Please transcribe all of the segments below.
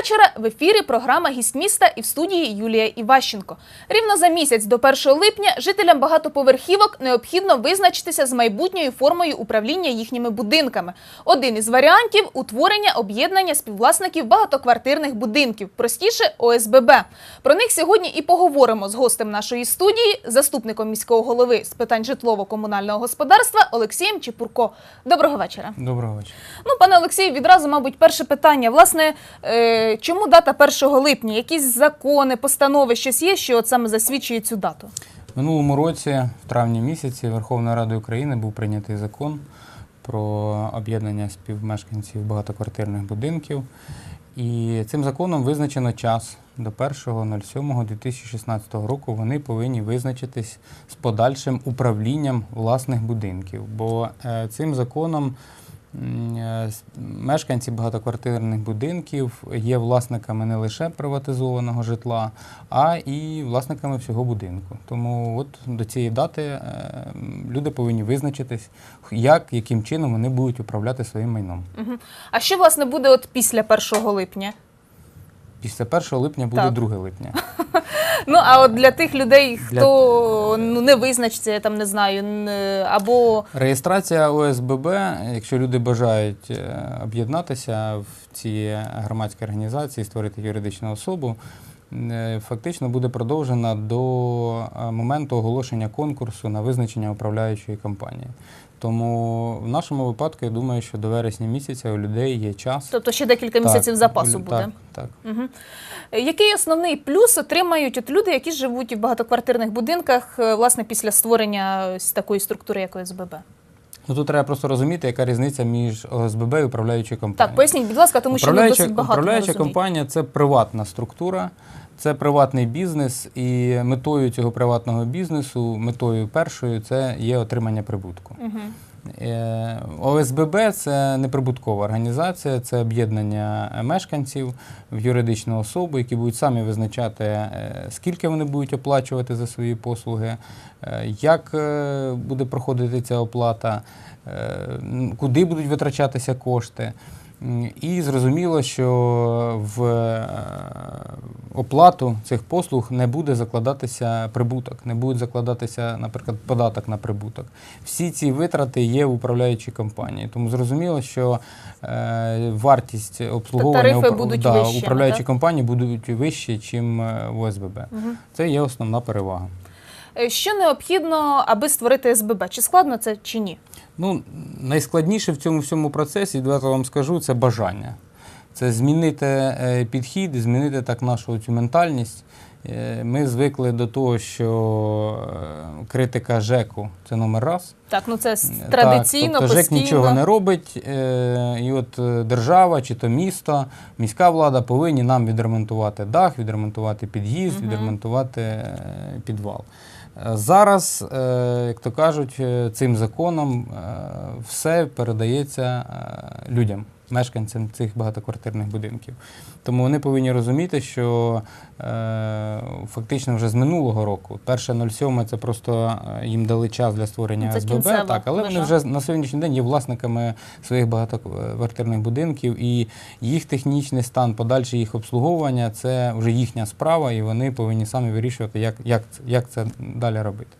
Вечора. В ефірі програма Гість міста і в студії Юлія Іващенко. Рівно за місяць до 1 липня жителям багатоповерхівок необхідно визначитися з майбутньою формою управління їхніми будинками. Один із варіантів утворення об'єднання співвласників багатоквартирних будинків, простіше ОСББ. Про них сьогодні і поговоримо з гостем нашої студії, заступником міського голови з питань житлово-комунального господарства Олексієм Чепурко. Доброго вечора. Доброго вечора. Ну, пане Олексію, відразу, мабуть, перше питання. Власне, е, чому дата 1 липня? Якісь закони, постанови, щось є, що от саме засвідчує цю дату? Минулому році, в травні місяці, Верховною Радою України був прийнятий закон про об'єднання співмешканців багатоквартирних будинків. І цим законом визначено час до 1.07.2016 року вони повинні визначитись з подальшим управлінням власних будинків. Бо е, цим законом мешканці багатоквартирних будинків є власниками не лише приватизованого житла, а і власниками всього будинку. Тому от до цієї дати е, люди повинні визначитись, як, яким чином вони будуть управляти своїм майном. Угу. А що, власне, буде от після 1 липня? Після 1 липня буде Так. 2 липня. Ну, а от для тих людей, Для- хто ну, не визначиться, я там не знаю, не- або Реєстрація ОСББ, якщо люди бажають е, об'єднатися в ці громадські організації, створити юридичну особу, е, фактично буде продовжена до е, моменту оголошення конкурсу на визначення управляючої компанії. Тому в нашому випадку я думаю, що до вересня місяця у людей є час. тобто ще декілька місяців запасу так, буде. Так, Угу. Який основний плюс отримають от люди, які живуть в багатоквартирних будинках, е, власне, після створення такої структури, як ОСББ? Ну тут треба просто розуміти, яка різниця між ОСББ і управляючою компанією. Так, поясніть, будь ласка, тому що ми досить багато управляюча компанія це приватна структура, це приватний бізнес, і метою цього приватного бізнесу, метою першою, це є отримання прибутку. Угу. ОСББ це неприбуткова організація, це об'єднання мешканців в юридичну особу, які будуть самі визначати, е, скільки вони будуть оплачувати за свої послуги, е, як буде проходити ця оплата, куди будуть витрачатися кошти. І зрозуміло, що в оплату цих послуг не буде закладатися прибуток, не буде закладатися, наприклад, податок на прибуток. Всі ці витрати є в управляючій компанії. Тому зрозуміло, що е, вартість обслуговування упра- будуть да, вищими, управляючі компанії будуть вищі, ніж в ОСББ. Угу. Це є основна перевага. Е, Що необхідно, аби створити СББ? Чи складно це, чи ні? Ну, найскладніше в цьому всьому процесі, відверто вам скажу, це бажання. Це змінити е, підхід, змінити так нашу цю ментальність. Е, Ми звикли до того, що е, критика ЖЕКу це номер раз. Так, ну це с- Так, традиційно, тобто ЖЕК постійно. нічого не робить, і от держава чи то місто, міська влада повинні нам відремонтувати дах, відремонтувати під'їзд, Мгм. відремонтувати підвал. Зараз, як то кажуть, цим законом все передається людям, мешканцям цих багатоквартирних будинків. Тому вони повинні розуміти, що е, фактично вже з минулого року, перше 07 це просто е, їм дали час для створення СББ, так, але вони вже на сьогоднішній день є власниками своїх багатоквартирних будинків, і їх технічний стан, подальше їх обслуговування це вже їхня справа, і вони повинні самі вирішувати, як, як, як це далі робити.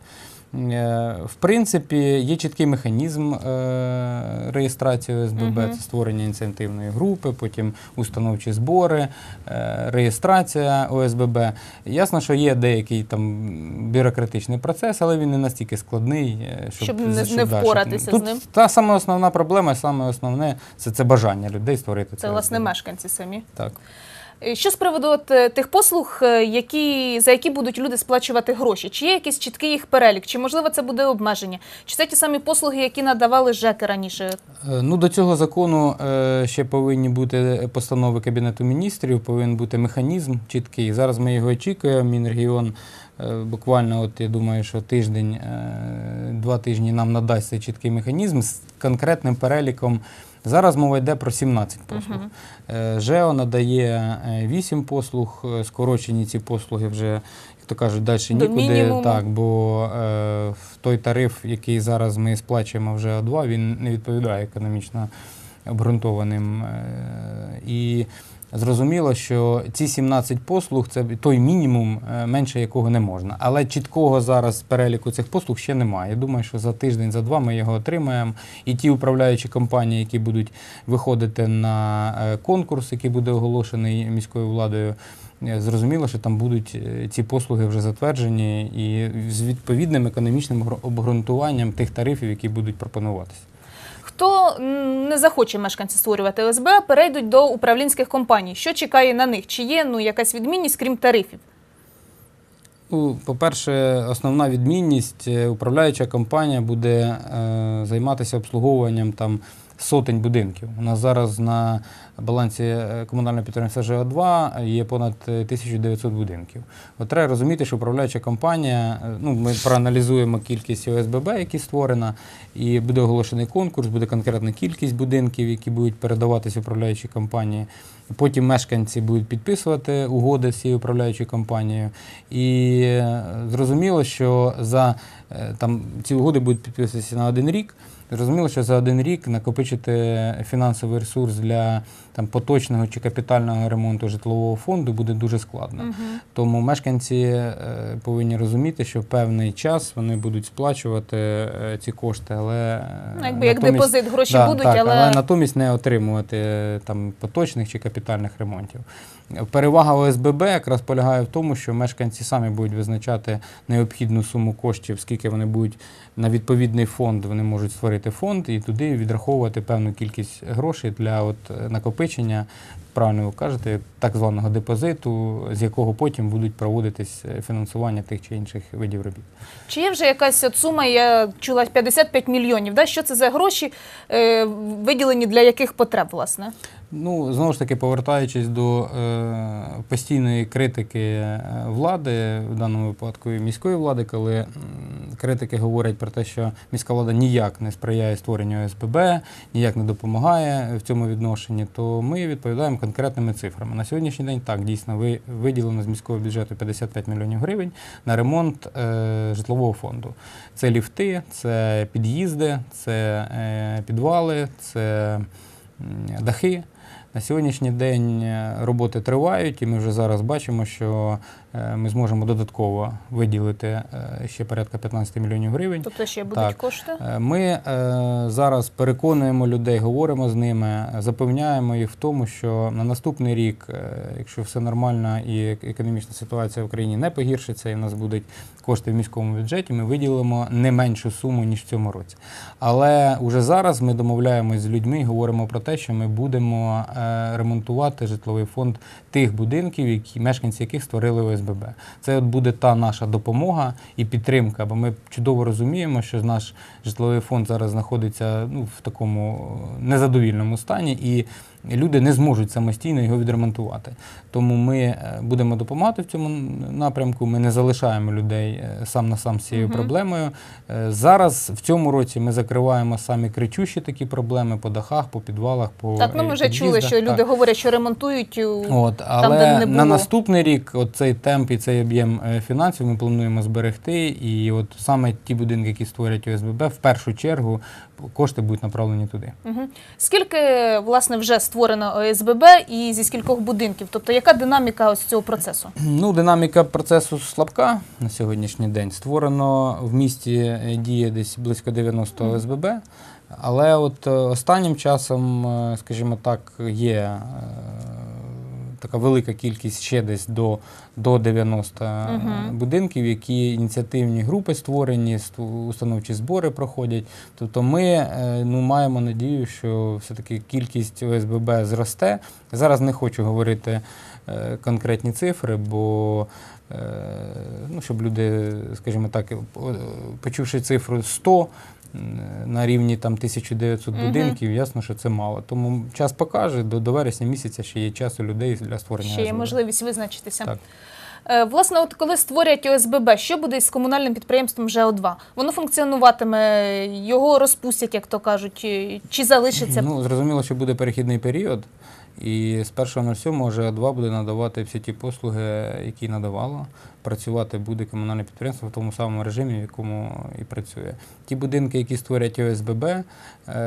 Е, В принципі, є чіткий механізм е, реєстрації ОСББ, Мгм. це створення ініціативної групи, потім установчі збори, е, реєстрація ОСББ. Ясно, що є деякий там бюрократичний процес, але він не настільки складний, щоб, Щоб не- щоб, не да, впоратися щоб- з ним. Тут та сама основна проблема, саме основне це, це бажання людей створити Це, Це власне, мешканці самі. Так. Е, Що з приводу е, тих послуг, е, які, за які будуть люди сплачувати гроші? Чи є якийсь чіткий їх перелік? Чи можливо це буде обмеження? Чи це ті самі послуги, які надавали ЖЕКи раніше? Ну, до цього закону ще повинні бути постанови Кабінету міністрів, повинен бути механізм чіткий. Зараз ми його очікуємо. Мінрегіон буквально, от я думаю, що тиждень, два тижні нам надасть цей чіткий механізм з конкретним переліком. Зараз мова йде про 17 послуг. Е, ЖЕО надає 8 послуг, е, скорочені ці послуги вже, як то кажуть, далі нікуди. Так, бо е, той тариф, який зараз ми сплачуємо вже О2, він не відповідає економічно обґрунтованим. Е, і Зрозуміло, що ці 17 послуг це той мінімум, е, менше якого не можна. Але чіткого зараз переліку цих послуг ще немає. Я думаю, що за тиждень, за два ми його отримаємо. І ті управляючі компанії, які будуть виходити на е, конкурс, який буде оголошений міською владою. е, Зрозуміло, що там будуть ці послуги вже затверджені і з відповідним економічним обґрунтуванням тих тарифів, які будуть пропонуватися. Хто не захоче мешканці створювати ОСБ, перейдуть до управлінських компаній. Що чекає на них? Чи є ну якась відмінність крім тарифів? По-перше, основна відмінність е, управляюча компанія буде е, займатися обслуговуванням там сотень будинків. У нас зараз на балансі е, комунального підприємства ЖО2 є понад е, 1900 будинків. От треба розуміти, що управляюча компанія, е, ну, ми проаналізуємо кількість ОСББ, які створена, і буде оголошений конкурс, буде конкретна кількість будинків, які будуть передаватися управляючій компанії. Потім мешканці будуть підписувати угоди з цією управляючою компанією. І е, зрозуміло, що за е, там ці угоди будуть підписуватися на один рік. Зрозуміло, що за один рік накопичити фінансовий ресурс для там поточного чи капітального ремонту житлового фонду буде дуже складно. Тому мешканці е, повинні розуміти, що в певний час вони будуть сплачувати е, ці кошти, але е, Ну, якби як депозит гроші Да, будуть, так, але... натомість не отримувати там поточних чи капітальних ремонтів. Перевага ОСББ якраз полягає в тому, що мешканці самі будуть визначати необхідну суму коштів, скільки вони будуть на відповідний фонд. Вони можуть створити фонд і туди відраховувати певну кількість грошей для от е, накопичення. Правильно ви кажете, так званого депозиту, з якого потім будуть проводитись е, фінансування тих чи інших видів робіт. Чи є вже якась от сума, я чула 55 мільйонів. Да? Що це за гроші, е, виділені для яких потреб, власне? Ну, знову ж таки, повертаючись до е, постійної критики е, влади, в даному випадку і міської влади, коли м, критики говорять про те, що міська влада ніяк не сприяє створенню СББ, ніяк не допомагає в цьому відношенні, то ми відповідаємо конкретними цифрами. На сьогоднішній день так дійсно ви виділено з міського бюджету 55 мільйонів гривень на ремонт е, житлового фонду. Це ліфти, це під'їзди, це е, підвали, це дахи. На сьогоднішній день е, роботи тривають, і ми вже зараз бачимо, що ми зможемо додатково виділити е, ще порядка 15 мільйонів гривень. Тобто ще будуть Так. кошти? Е, Ми е, зараз переконуємо людей, говоримо з ними, е, запевняємо їх в тому, що на наступний рік, е, якщо все нормально і економічна ситуація в Україні не погіршиться, і в нас будуть кошти в міському бюджеті, ми виділимо не меншу суму ніж в цьому році. Але вже зараз ми домовляємось з людьми, і говоримо про те, що ми будемо е, ремонтувати житловий фонд тих будинків, які мешканці яких створили ОСББ. Це от буде та наша допомога і підтримка, бо ми чудово розуміємо, що наш житловий фонд зараз знаходиться ну, в такому е, незадовільному стані, і люди не зможуть самостійно його відремонтувати. Тому ми е, будемо допомагати в цьому напрямку. Ми не залишаємо людей е, сам на сам з цією Мгм. проблемою. Зараз в цьому році ми закриваємо самі кричущі такі проблеми по дахах, по підвалах, по Так, ну ми вже чули, що люди говорять, що ремонтують. От, де але не на наступний рік от цей темп і цей об'єм е, фінансів ми плануємо зберегти. І от саме ті будинки, які створять ОСББ, в першу чергу кошти будуть направлені туди. Мгм. Скільки власне вже створено ОСББ і зі скількох будинків? Тобто, яка динаміка ось цього процесу? Ну, динаміка процесу слабка на сьогоднішній день. Створено в місті е, діє десь близько 90 ОСББ. Але от е, останнім часом, скажімо так, є така велика кількість ще десь до, до 90 угу. будинків, які ініціативні групи створені, ст- установчі збори проходять. Тобто ми е, ну, маємо надію, що все-таки кількість ОСББ зросте. Зараз не хочу говорити е, конкретні цифри, бо е, ну, щоб люди, скажімо так, почувши цифру 100 на рівні там 1900 Мгм. будинків, ясно, що це мало. Тому час покаже, до, до вересня місяця ще є час у людей для створення. Ще є ОСББ. можливість визначитися. Так. Е, Власне, от коли створять ОСББ, що буде з комунальним підприємством ЖО2? Воно функціонуватиме, його розпустять, як то кажуть, чи залишиться? Ну, зрозуміло, що буде перехідний період, і з 1.07 ЖА-2 буде надавати всі ті послуги, які надавало. працювати буде комунальне підприємство в тому самому режимі, в якому і працює. Ті будинки, які створять ОСББ, е,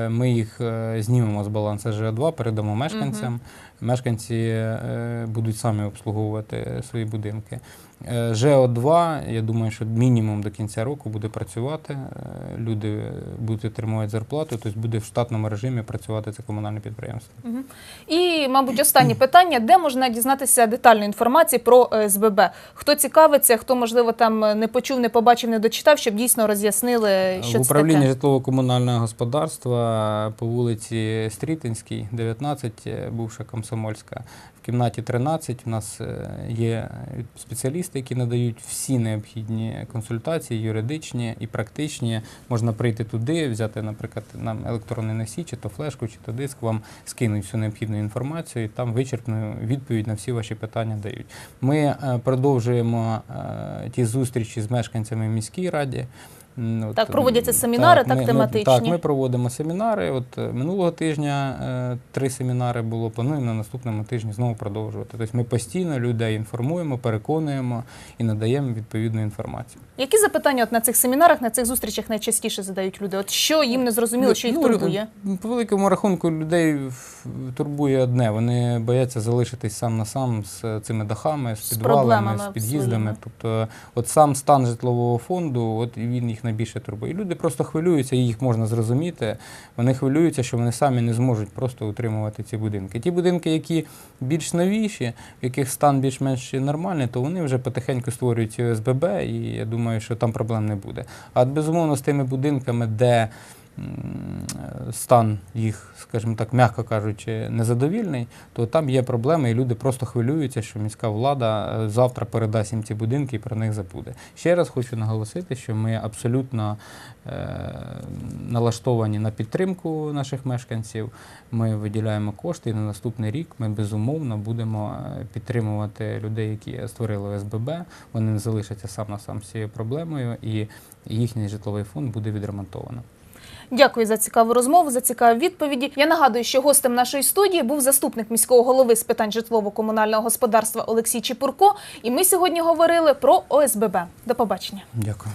ми їх е, знімемо з балансу ЖА2, передамо мешканцям. Мешканці е, будуть самі обслуговувати свої будинки. Е, ЖО2, я думаю, що мінімум до кінця року буде працювати. Е, Люди будуть отримувати зарплату, тобто буде в штатному режимі працювати це комунальне підприємство. Мгм. І, мабуть, останнє питання: де можна дізнатися детальну інформацію про ОСББ? Хто цікавиться, хто, можливо, там не почув, не побачив, не дочитав, щоб дійсно роз'яснили, що в це управлінні таке. житлово-комунального господарства по вулиці Стрітинській, 19, е, бувша Комсомольська, в кімнаті 13 у нас е, є спеціалісти, які надають всі необхідні консультації, юридичні і практичні. Можна прийти туди, взяти, наприклад, нам електронний носій, чи то флешку, чи то диск, вам скинуть всю необхідну інформацію, і там вичерпну відповідь на всі ваші питання дають. Ми е, продовжуємо е, ті зустрічі з мешканцями в міській раді. От, Так, проводяться семінари, так, ми- тематичні? так, ми проводимо семінари. От е, минулого тижня е, три семінари було. Плануємо на наступному тижні знову продовжувати. Тобто ми постійно людей інформуємо, переконуємо і надаємо відповідну інформацію. Які запитання от на цих семінарах, на цих зустрічах найчастіше задають люди? От що їм не зрозуміло, що їх Ну, турбує? По великому рахунку людей турбує одне. Вони бояться залишитись сам на сам з цими дахами, з, З підвалами, з під'їздами. Тобто, от сам стан житлового фонду, от він їх найбільше турбує. І люди просто хвилюються, їх можна зрозуміти. Вони хвилюються, що вони самі не зможуть просто утримувати ці будинки. Ті будинки, які більш новіші, в яких стан більш-менш нормальний, то вони вже потихеньку створюють ОСББ, і я думаю, що там проблем не буде. А безумовно, з тими будинками, де стан їх, скажімо так, м'яко кажучи, незадовільний, то там є проблеми, і люди просто хвилюються, що міська влада е, завтра передасть їм ці будинки і про них забуде. Ще раз хочу наголосити, що ми абсолютно е, налаштовані на підтримку наших мешканців. Ми виділяємо кошти, і на наступний рік ми безумовно будемо е, підтримувати людей, які створили ОСББ. Вони не залишаться сам на сам з цією проблемою, і їхній житловий фонд буде відремонтовано. Дякую за цікаву розмову, за цікаві відповіді. Я нагадую, що гостем нашої студії був заступник міського голови з питань житлово-комунального господарства Олексій Чепурко. І ми сьогодні говорили про ОСББ. До побачення. Дякую.